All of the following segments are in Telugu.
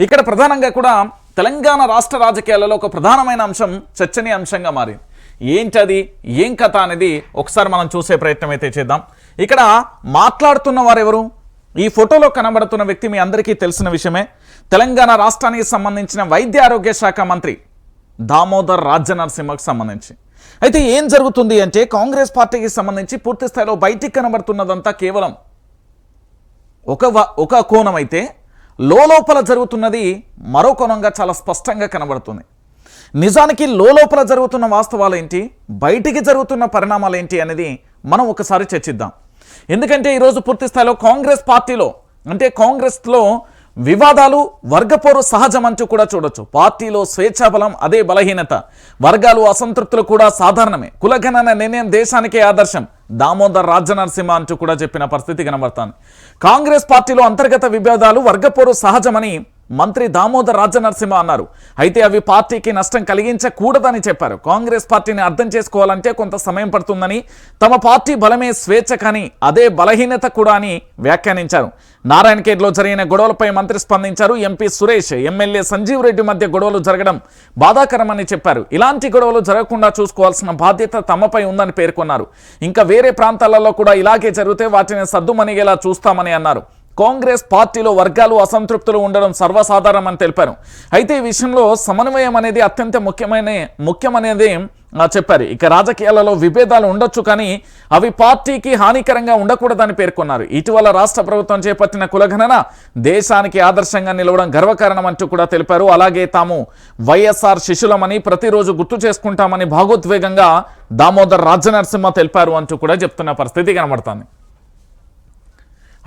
ఇక్కడ ప్రధానంగా కూడా తెలంగాణ రాష్ట్ర రాజకీయాలలో ఒక ప్రధానమైన అంశం చర్చనీయాంశంగా మారింది ఏంటది? ఏం కథ అనేది ఒకసారి మనం చూసే ప్రయత్నం అయితే చేద్దాం. ఇక్కడ మాట్లాడుతున్న వారెవరు? ఈ ఫోటోలో కనబడుతున్న వ్యక్తి మీ అందరికీ తెలిసిన విషయమే. తెలంగాణ రాష్ట్రానికి సంబంధించిన వైద్య ఆరోగ్య శాఖ మంత్రి దామోదర్ రాజనరసింహకు సంబంధించి. అయితే ఏం జరుగుతుంది అంటే కాంగ్రెస్ పార్టీకి సంబంధించి పూర్తి స్థాయిలో బయటికి కనబడుతున్నదంతా కేవలం ఒక వ- ఒక కోణం అయితే లోపల జరుగుతున్నది మరో కోణంగా చాలా స్పష్టంగా కనబడుతుంది. నిజానికి లోపల జరుగుతున్న వాస్తవాలు ఏంటి బయటికి జరుగుతున్న పరిణామాలు ఏంటి అనేది మనం ఒకసారి చర్చిద్దాం. ఎందుకంటే ఈరోజు పూర్తి స్థాయిలో కాంగ్రెస్ పార్టీలో అంటే కాంగ్రెస్లో వివాదాలు వర్గపోరు సహజం అంటూ కూడా చూడొచ్చు. పార్టీలో స్వేచ్ఛాబలం అదే బలహీనత. వర్గాలు అసంతృప్తులు కూడా సాధారణమే. కులగణన నిర్ణయం దేశానికే ఆదర్శం. దామోదర్ రాజనరసింహ అంటూ కూడా చెప్పిన పరిస్థితి కనబడుతోంది. కాంగ్రెస్ పార్టీలో అంతర్గత విభేదాలు వర్గపోరు సహజమని మంత్రి దామోదర్ రాజనరసింహ అన్నారు. అయితే అవి పార్టీకి నష్టం కలిగించకూడదని చెప్పారు. కాంగ్రెస్ పార్టీని అర్థం చేసుకోవాలంటే కొంత సమయం పడుతుందని తమ పార్టీ బలమే స్వేచ్ఛ కానీ అదే బలహీనత కూడా అని వ్యాఖ్యానించారు. నారాయణఖేడ్లో జరిగిన గొడవలపై మంత్రి స్పందించారు. ఎంపీ సురేష్ ఎమ్మెల్యే సంజీవ్ రెడ్డి మధ్య గొడవలు జరగడం బాధాకరమని చెప్పారు. ఇలాంటి గొడవలు జరగకుండా చూసుకోవాల్సిన బాధ్యత తమపై ఉందని పేర్కొన్నారు. ఇంకా వేరే ప్రాంతాలలో కూడా ఇలాగే జరిగితే వాటిని సద్దుమణిగేలా చూస్తామని అన్నారు. కాంగ్రెస్ పార్టీలో వర్గాలు అసంతృప్తులు ఉండడం సర్వసాధారణమని తెలిపారు. అయితే ఈ విషయంలో సమన్వయం అనేది అత్యంత ముఖ్యమైన ముఖ్యమనేది చెప్పారు. ఇక రాజకీయాలలో విభేదాలు ఉండొచ్చు కానీ అవి పార్టీకి హానికరంగా ఉండకూడదని పేర్కొన్నారు. ఇటీవల రాష్ట్ర ప్రభుత్వం చేపట్టిన కులగణన దేశానికి ఆదర్శంగా నిలవడం గర్వకారణం అంటూ కూడా తెలిపారు. అలాగే తాము వైఎస్ఆర్ శిష్యులమని ప్రతిరోజు గుర్తు చేసుకుంటామని భాగోద్వేగంగా దామోదర్ రాజనరసింహ తెలిపారు అంటూ కూడా చెప్తున్న పరిస్థితి కనబడుతుంది.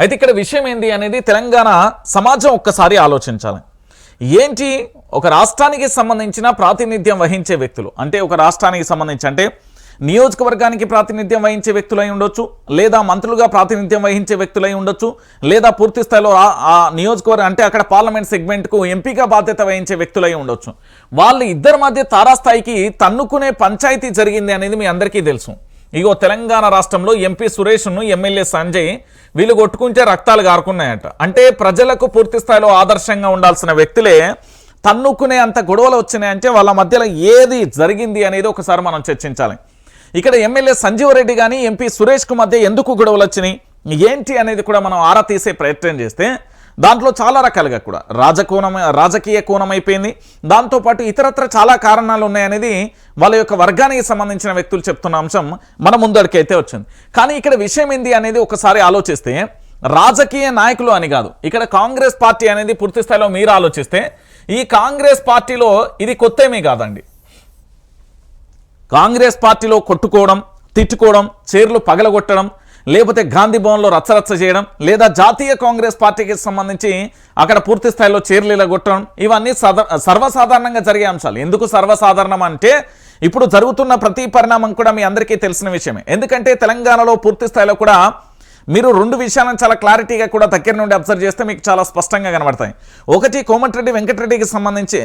అయితే ఇక్కడ విషయం ఏంది అనేది తెలంగాణ సమాజం ఒక్కసారి ఆలోచించాలి. ఏంటి? ఒక రాష్ట్రానికి సంబంధించిన ప్రాతినిధ్యం వహించే వ్యక్తులు. అంటే ఒక రాష్ట్రానికి సంబంధించి అంటే నియోజకవర్గానికి ప్రాతినిధ్యం వహించే వ్యక్తులై ఉండొచ్చు లేదా మంత్రులుగా ప్రాతినిధ్యం వహించే వ్యక్తులై ఉండొచ్చు లేదా పూర్తి స్థాయిలో ఆ- నియోజకవర్గం అంటే అక్కడ పార్లమెంట్ సెగ్మెంట్కు ఎంపీగా బాధ్యత వహించే వ్యక్తులై ఉండొచ్చు. వాళ్ళు ఇద్దరి మధ్య తారాస్థాయికి తన్నుకునే పంచాయతీ జరిగింది అనేది మీ అందరికీ తెలుసు. ఇగో తెలంగాణ రాష్ట్రంలో ఎంపీ సురేష్ను ఎమ్మెల్యే సంజయ్ వీళ్ళు కొట్టుకుంటే రక్తాలు గారుకున్నాయట. అంటే ప్రజలకు పూర్తి స్థాయిలో ఆదర్శంగా ఉండాల్సిన వ్యక్తులే తన్నుకునే అంత గొడవలు వచ్చినాయంటే వాళ్ళ మధ్యలో ఏది జరిగింది అనేది ఒకసారి మనం చర్చించాలి. ఇక్కడ ఎమ్మెల్యే సంజీవరెడ్డి కానీ ఎంపీ సురేష్కు మధ్య ఎందుకు గొడవలు వచ్చినాయి? ఏంటి అనేది కూడా మనం ఆరా తీసే ప్రయత్నం చేస్తే దాంట్లో చాలా రకాలుగా కూడా. రాజకోణం రాజకీయ కోణం అయిపోయింది దాంతోపాటు ఇతరత్ర చాలా కారణాలు ఉన్నాయనేది వాళ్ళ యొక్క వర్గానికి సంబంధించిన వ్యక్తులు చెప్తున్న అంశం మన ముందడికైతే వచ్చింది. కానీ ఇక్కడ విషయం ఏంది అనేది ఒకసారి ఆలోచిస్తే రాజకీయ నాయకులు అని కాదు ఇక్కడ కాంగ్రెస్ పార్టీ అనేది పూర్తి స్థాయిలో మీరు ఆలోచిస్తే ఈ కాంగ్రెస్ పార్టీలో ఇది కొత్త ఏమీ కాదండి. కాంగ్రెస్ పార్టీలో కొట్టుకోవడం తిట్టుకోవడం చీరలు పగలగొట్టడం లేకపోతే గాంధీ భవన్లో రచ్చరచ్చ చేయడం లేదా జాతీయ కాంగ్రెస్ పార్టీకి సంబంధించి అక్కడ పూర్తి స్థాయిలో చీరలు కొట్టడం ఇవన్నీ సద సర్వసాధారణంగా జరిగే అంశాలు. ఎందుకు సర్వసాధారణం అంటే ఇప్పుడు జరుగుతున్న ప్రతి పరిణామం కూడా మీ అందరికీ తెలిసిన విషయమే. ఎందుకంటే తెలంగాణలో పూర్తి స్థాయిలో కూడా మీరు రెండు విషయాలను చాలా క్లారిటీగా కూడా దగ్గర నుండి అబ్జర్వ్ చేస్తే మీకు చాలా స్పష్టంగా కనబడతాయి. ఒకటి కోమటిరెడ్డి వెంకటరెడ్డికి సంబంధించి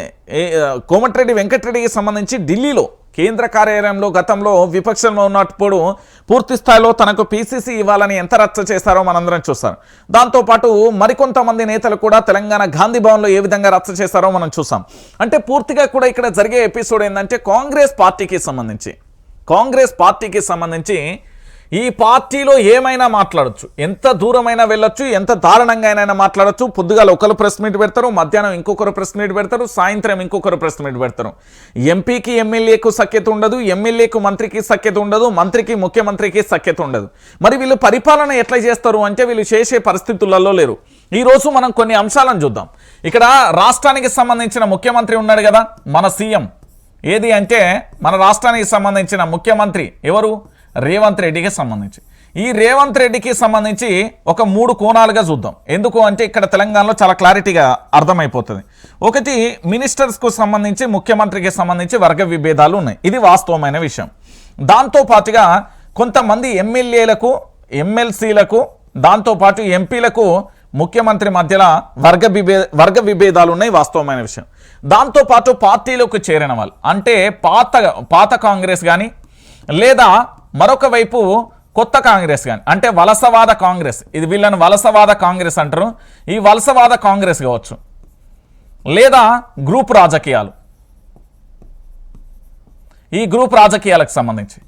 కోమటిరెడ్డి వెంకటరెడ్డికి సంబంధించి ఢిల్లీలో కేంద్ర కార్యాలయంలో గతంలో విపక్షంలో ఉన్నప్పుడు పూర్తి స్థాయిలో తనకు పీసీసీ ఇవ్వాలని ఎంత రచ్చ చేశారో మనందరం చూస్తాం దాంతోపాటు మరికొంతమంది నేతలు కూడా తెలంగాణ గాంధీ భవన్లో ఏ విధంగా రచ్చ చేశారో మనం చూసాం అంటే పూర్తిగా కూడా ఇక్కడ జరిగే ఎపిసోడ్ ఏంటంటే కాంగ్రెస్ పార్టీకి సంబంధించి. కాంగ్రెస్ పార్టీకి సంబంధించి ఈ పార్టీలో ఏమైనా మాట్లాడచ్చు? ఎంత దూరమైనా వెళ్ళొచ్చు ఎంత దారుణంగా అయినా మాట్లాడొచ్చు? పొద్దుగాల ఒకరు ప్రెస్ మీట్ పెడతారు మధ్యాహ్నం ఇంకొకరు ప్రెస్ మీట్ పెడతారు సాయంత్రం ఇంకొకరు ప్రెస్ మీట్ పెడతారు. ఎంపీకి ఎమ్మెల్యేకు సఖ్యత ఉండదు ఎమ్మెల్యేకు మంత్రికి సఖ్యత ఉండదు మంత్రికి ముఖ్యమంత్రికి సఖ్యత ఉండదు. మరి వీళ్ళు పరిపాలన ఎట్లా చేస్తారు అంటే వీళ్ళు చేసే పరిస్థితులలో లేరు. ఈరోజు మనం కొన్ని అంశాలను చూద్దాం. ఇక్కడ రాష్ట్రానికి సంబంధించిన ముఖ్యమంత్రి ఉన్నాడు కదా మన సీఎం. ఏది అంటే మన రాష్ట్రానికి సంబంధించిన ముఖ్యమంత్రి ఎవరు? రేవంత్ రెడ్డికి సంబంధించి. ఈ రేవంత్ రెడ్డికి సంబంధించి ఒక మూడు కోణాలుగా చూద్దాం. ఎందుకు అంటే ఇక్కడ తెలంగాణలో చాలా క్లారిటీగా అర్థమైపోతుంది. ఒకటి మినిస్టర్స్కు సంబంధించి ముఖ్యమంత్రికి సంబంధించి వర్గ విభేదాలు ఉన్నాయి. ఇది వాస్తవమైన విషయం. దాంతో పాటుగా కొంతమంది ఎమ్మెల్యేలకు ఎమ్మెల్సీలకు దాంతోపాటు ఎంపీలకు ముఖ్యమంత్రి మధ్యలో వర్గ విభే వర్గ విభేదాలు ఉన్నాయి వాస్తవమైన విషయం. దాంతోపాటు పార్టీలకు చేరిన వాళ్ళు. అంటే పాత పాత కాంగ్రెస్ కానీ లేదా మరొక వైపు కొత్త కాంగ్రెస్ కానీ అంటే వలసవాద కాంగ్రెస్. ఇది వీళ్ళని వలసవాద కాంగ్రెస్ అంటారు. ఈ వలసవాద కాంగ్రెస్ కావచ్చు. లేదా గ్రూప్ రాజకీయాలు. ఈ గ్రూప్ రాజకీయాలకు సంబంధించి.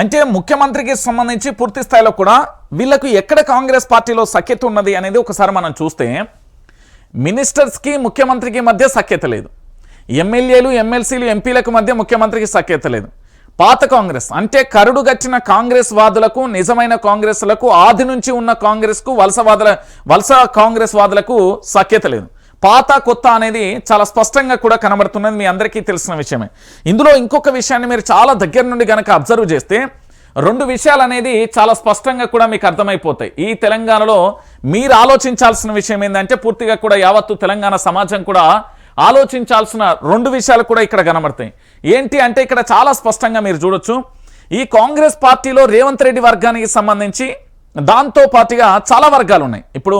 అంటే ముఖ్యమంత్రికి సంబంధించి పూర్తి స్థాయిలో కూడా వీళ్ళకు ఎక్కడ కాంగ్రెస్ పార్టీలో సఖ్యత ఉన్నది అనేది ఒకసారి మనం చూస్తే మినిస్టర్స్కి ముఖ్యమంత్రికి మధ్య సఖ్యత లేదు. ఎమ్మెల్యేలు ఎమ్మెల్సీలు ఎంపీలకు మధ్య ముఖ్యమంత్రికి సఖ్యత లేదు. పాత కాంగ్రెస్ అంటే కరుడుగచ్చిన కాంగ్రెస్ వాదులకు నిజమైన కాంగ్రెస్లకు ఆది నుంచి ఉన్న కాంగ్రెస్కు వలసవాదుల వలస కాంగ్రెస్ వాదులకు సఖ్యత లేదు. పాత కొత్త అనేది చాలా స్పష్టంగా కూడా కనబడుతున్నది మీ అందరికీ తెలిసిన విషయమే. ఇందులో ఇంకొక విషయాన్ని మీరు చాలా దగ్గర నుండి కనుక అబ్జర్వ్ చేస్తే రెండు విషయాలు అనేది చాలా స్పష్టంగా కూడా మీకు అర్థమైపోతాయి. ఈ తెలంగాణలో మీరు ఆలోచించాల్సిన విషయం ఏంటంటే పూర్తిగా కూడా యావత్తు తెలంగాణ సమాజం కూడా ఆలోచించాల్సిన రెండు విషయాలు కూడా ఇక్కడ కనబడతాయి. ఏంటి అంటే ఇక్కడ చాలా స్పష్టంగా మీరు చూడొచ్చు. ఈ కాంగ్రెస్ పార్టీలో రేవంత్ రెడ్డి వర్గానికి సంబంధించి దాంతో పాటుగా చాలా వర్గాలు ఉన్నాయి. ఇప్పుడు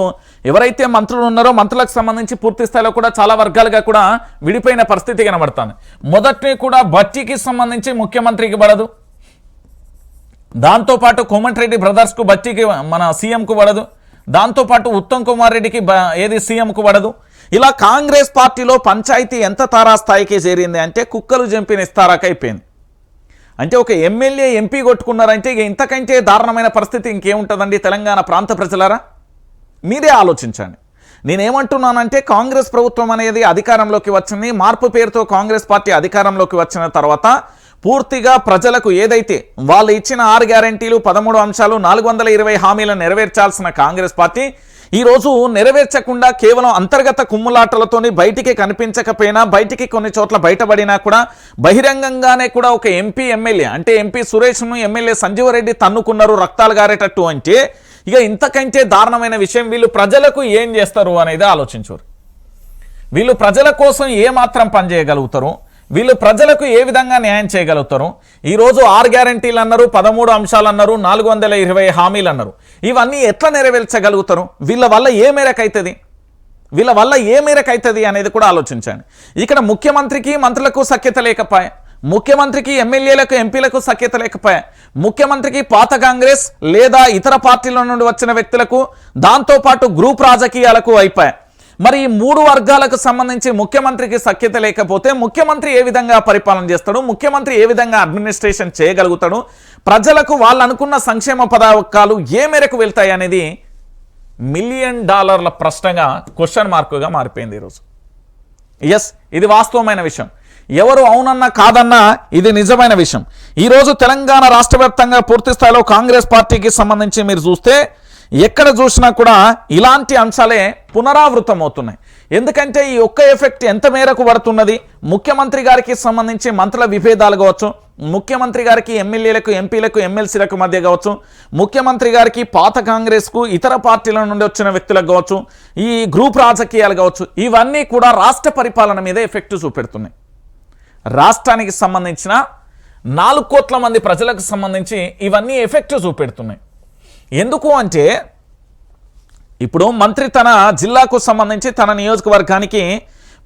ఎవరైతే మంత్రులు ఉన్నారో మంత్రులకు సంబంధించి పూర్తి స్థాయిలో కూడా చాలా వర్గాలుగా కూడా విడిపోయిన పరిస్థితి కనబడుతుంది. మొదటి కూడా భర్తీకి సంబంధించి ముఖ్యమంత్రికి పడదు. దాంతోపాటు కోమటిరెడ్డి బ్రదర్స్కు బట్టికి మన సీఎంకు పడదు. దాంతోపాటు ఉత్తమ్ కుమార్ రెడ్డికి ఏది సీఎంకు పడదు ఇలా కాంగ్రెస్ పార్టీలో పంచాయతీ ఎంత తారాస్థాయికి చేరింది అంటే కుక్కలు జంపిన ఇస్తారాక అయిపోయింది. అంటే ఒక ఎమ్మెల్యే ఎంపీ కొట్టుకున్నారంటే ఇక ఇంతకంటే దారుణమైన పరిస్థితి ఇంకేముంటుందండి తెలంగాణ ప్రాంత ప్రజలారా? మీరే ఆలోచించండి. నేనేమంటున్నానంటే కాంగ్రెస్ ప్రభుత్వం అనేది అధికారంలోకి వచ్చింది మార్పు పేరుతో కాంగ్రెస్ పార్టీ అధికారంలోకి వచ్చిన తర్వాత పూర్తిగా ప్రజలకు ఏదైతే వాళ్ళు ఇచ్చిన ఆరు గ్యారంటీలు పదమూడు అంశాలు నాలుగు వందల ఇరవై హామీలను నెరవేర్చాల్సిన కాంగ్రెస్ పార్టీ ఈరోజు నెరవేర్చకుండా కేవలం అంతర్గత కుమ్ములాటలతోని బయటికి కనిపించకపోయినా బయటికి కొన్ని చోట్ల బయటపడినా కూడా బహిరంగంగానే కూడా ఒక ఎంపీ ఎమ్మెల్యే అంటే ఎంపీ సురేష్ను ఎమ్మెల్యే సంజీవరెడ్డి తన్నుకున్నారు రక్తాలు గారేటట్టు అంటే ఇక ఇంతకంటే దారుణమైన విషయం వీళ్ళు ప్రజలకు ఏం చేస్తారు అనేది ఆలోచించరు వీళ్ళు ప్రజల కోసం ఏమాత్రం పనిచేయగలుగుతారు? వీళ్ళు ప్రజలకు ఏ విధంగా న్యాయం చేయగలుగుతారు? ఈరోజు ఆరు గ్యారంటీలు అన్నారు పదమూడు అంశాలు అన్నారు నాలుగు వందల ఇరవై హామీలు అన్నారు. ఇవన్నీ ఎట్లా నెరవేర్చగలుగుతారు? వీళ్ళ వల్ల ఏ మేరకు అవుతుంది వీళ్ళ వల్ల ఏ మేరకు అవుతుంది అనేది కూడా ఆలోచించండి. ఇక్కడ ముఖ్యమంత్రికి మంత్రులకు సఖ్యత లేకపోయా? ముఖ్యమంత్రికి ఎమ్మెల్యేలకు ఎంపీలకు సఖ్యత లేకపోయా? ముఖ్యమంత్రికి పాత కాంగ్రెస్ లేదా ఇతర పార్టీల నుండి వచ్చిన వ్యక్తులకు దాంతోపాటు గ్రూప్ రాజకీయాలకు అయిపోయా? మరి ఈ మూడు వర్గాలకు సంబంధించి ముఖ్యమంత్రికి సఖ్యత లేకపోతే ముఖ్యమంత్రి ఏ విధంగా పరిపాలన చేస్తాడు? ముఖ్యమంత్రి ఏ విధంగా అడ్మినిస్ట్రేషన్ చేయగలుగుతాడు? ప్రజలకు వాళ్ళు అనుకున్న సంక్షేమ పథకాలు ఏ మేరకు వెళ్తాయి అనేది మిలియన్ డాలర్ల ప్రశ్నగా క్వశ్చన్ మార్కుగా మారిపోయింది ఈరోజు. ఎస్ ఇది వాస్తవమైన విషయం. ఎవరు అవునన్నా కాదన్నా ఇది నిజమైన విషయం. ఈరోజు తెలంగాణ రాష్ట్ర వ్యాప్తంగా పూర్తి స్థాయిలో కాంగ్రెస్ పార్టీకి సంబంధించి మీరు చూస్తే ఎక్కడ చూసినా కూడా ఇలాంటి అంశాలే పునరావృతం అవుతున్నాయి ఎందుకంటే ఈ ఒక్క ఎఫెక్ట్ ఎంత మేరకు పడుతున్నది? ముఖ్యమంత్రి గారికి సంబంధించి మంత్రుల విభేదాలు కావచ్చు ముఖ్యమంత్రి గారికి ఎమ్మెల్యేలకు ఎంపీలకు ఎమ్మెల్సీలకు మధ్య కావచ్చు ముఖ్యమంత్రి గారికి పాత కాంగ్రెస్కు ఇతర పార్టీల నుండి వచ్చిన వ్యక్తులకు కావచ్చు ఈ గ్రూప్ రాజకీయాలు కావచ్చు ఇవన్నీ కూడా రాష్ట్ర పరిపాలన మీద ఎఫెక్ట్ చూపెడుతున్నాయి. రాష్ట్రానికి సంబంధించిన నాలుగు కోట్ల మంది ప్రజలకు సంబంధించి ఇవన్నీ ఎఫెక్ట్ చూపెడుతున్నాయి. ఎందుకు అంటే ఇప్పుడు మంత్రి తన జిల్లాకు సంబంధించి తన నియోజకవర్గానికి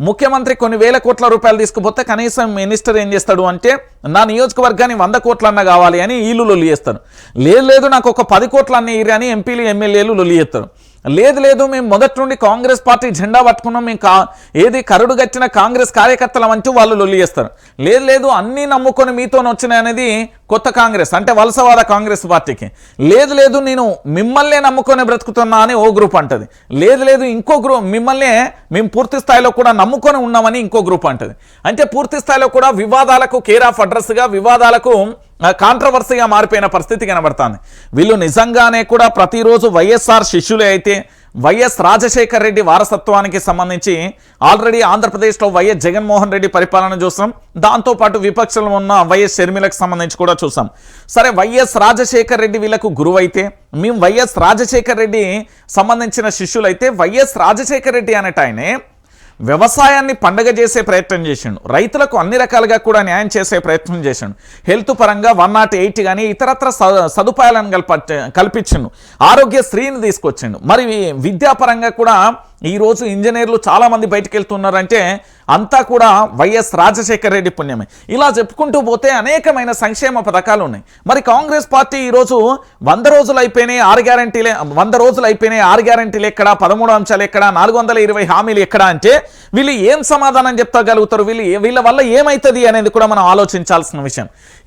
ముఖ్యమంత్రి కొన్ని వేల కోట్ల రూపాయలు తీసుకుపోతే కనీసం మినిస్టర్ ఏం చేస్తాడు అంటే నా నియోజకవర్గాన్ని వంద కోట్లన్నా కావాలి అని వీళ్ళు లొల్లి చేస్తారు. లేదు లేదు నాకు ఒక పది కోట్లన్న ఇరి అని ఎంపీలు ఎమ్మెల్యేలు లొల్లి చేస్తారు. లేదు లేదు మేము మొదటి నుండి కాంగ్రెస్ పార్టీ జెండా పట్టుకున్నాం మేము కా ఏది కరుడుగట్టిన కాంగ్రెస్ కార్యకర్తలం అంటూ వాళ్ళు లొల్లి చేస్తారు. లేదు లేదు అన్నీ నమ్ముకొని మీతో వచ్చినాయి అనేది కొత్త కాంగ్రెస్ అంటే వలసవాద కాంగ్రెస్ పార్టీకి. లేదు లేదు నేను మిమ్మల్నే నమ్ముకొని బ్రతుకుతున్నా అని ఓ గ్రూప్ అంటది. లేదు లేదు ఇంకో గ్రూప్ మిమ్మల్నే మేము పూర్తి స్థాయిలో కూడా నమ్ముకొని ఉన్నామని ఇంకో గ్రూప్ అంటది. అంటే పూర్తి స్థాయిలో కూడా వివాదాలకు కేర్ ఆఫ్ అడ్రస్గా వివాదాలకు కాంట్రవర్సీగా మారిపోయిన పరిస్థితి కనబడుతుంది. వీళ్ళు నిజంగానే కూడా ప్రతిరోజు వైఎస్ఆర్ శిష్యులే అయితే వైఎస్ రాజశేఖర్ రెడ్డి వారసత్వానికి సంబంధించి ఆల్రెడీ ఆంధ్రప్రదేశ్లో వైఎస్ జగన్మోహన్ రెడ్డి పరిపాలన చూసాం దాంతోపాటు విపక్షంలో ఉన్న వైఎస్ షర్మిలకు సంబంధించి కూడా చూసాం సరే వైఎస్ రాజశేఖర్ రెడ్డి వీళ్ళకు గురువైతే మేము వైఎస్ రాజశేఖర్ రెడ్డి సంబంధించిన శిష్యులైతే వైఎస్ రాజశేఖర్ రెడ్డి అనేట ఆయనే వ్యవసాయాన్ని పండగ చేసే ప్రయత్నం చేసిండు. రైతులకు అన్ని రకాలుగా కూడా న్యాయం చేసే ప్రయత్నం చేసిండు. హెల్త్ పరంగా వన్ నాట్ ఎయిట్ కానీ ఇతరత్ర స- సదుపాయాలను కల్ప కల్పించిండు. ఆరోగ్యశ్రీని తీసుకొచ్చిండు. మరి విద్యాపరంగా కూడా ఈరోజు ఇంజనీర్లు చాలామంది బయటకు వెళ్తున్నారంటే అంతా కూడా వైఎస్ రాజశేఖర రెడ్డి పుణ్యమే. ఇలా చెప్పుకుంటూ పోతే అనేకమైన సంక్షేమ పథకాలు ఉన్నాయి. మరి కాంగ్రెస్ పార్టీ ఈరోజు వంద రోజులు అయిపోయినాయి ఆరు గ్యారంటీలే వంద రోజులు అయిపోయినాయి ఆరు గ్యారంటీలు ఎక్కడ పదమూడు అంశాలు ఎక్కడ నాలుగు వందల ఇరవై హామీలు ఎక్కడ అంటే వీళ్ళు ఏం సమాధానం చెప్తగలుగుతారు? వీళ్ళు వీళ్ళ వల్ల ఏమవుతుంది అనేది కూడా మనం ఆలోచించాల్సిన విషయం.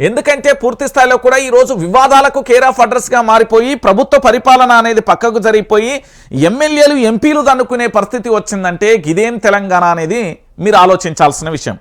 ఎందుకంటే పూర్తి స్థాయిలో కూడా ఈరోజు వివాదాలకు కేర్ ఆఫ్ అడ్రస్గా మారిపోయి ప్రభుత్వ పరిపాలన అనేది పక్కకు జరిగిపోయి ఎమ్మెల్యేలు ఎంపీలు దన్నుకుని పరిస్థితి వచ్చిందంటే ఇదేం తెలంగాణ అనేది మీరు ఆలోచించాల్సిన విషయం.